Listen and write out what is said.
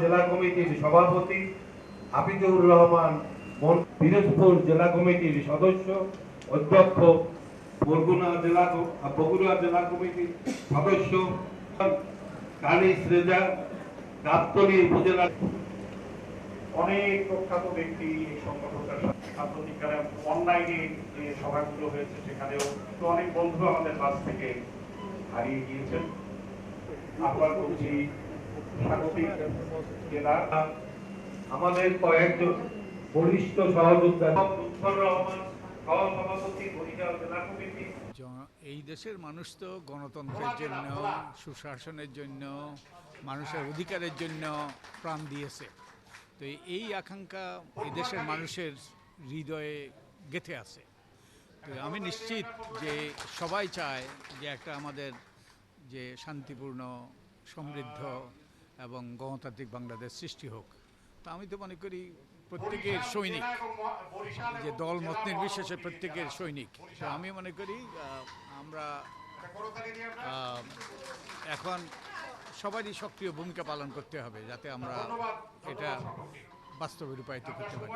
জেলা কমিটির সভাপতি হাফিজুর রহমান, মন- পিরোজপুর জেলা কমিটির সদস্য, অধ্যক্ষ, বরগুনা জেলা বগুড়া জেলা কমিটির সদস্য কানিস রেজা গাবতলী উপজেলা অনেক প্রখ্যাত ব্যক্তি এই সংগঠনটার সাথে অনলাইনে যে সভাগুলো হয়েছে সেখানেও অনেক বন্ধু আমাদের কাছ থেকে হারিয়ে গিয়েছেন। আহ্বান করছি আমাদের কয়েকজন বরিষ্ঠ এই দেশের মানুষ তো গণতন্ত্রের জন্য, সুশাসনের জন্য, মানুষের অধিকারের জন্য প্রাণ দিয়েছে। তো এই আকাঙ্ক্ষা এই দেশের মানুষের হৃদয়ে গেঁথে আছে। তো আমি নিশ্চিত যে সবাই চায় যে একটা আমাদের যে শান্তিপূর্ণ সমৃদ্ধ এবং গণতান্ত্রিক বাংলাদেশ সৃষ্টি হোক। তা আমি তো মনে করি প্রত্যেকের সৈনিক, যে দল মত নির্বিশেষে প্রত্যেকের সৈনিক। আমি মনে করি আমরা এখন সবারই সক্রিয় ভূমিকা পালন করতে হবে যাতে আমরা এটা বাস্তবে রূপায়িত করতে পারি।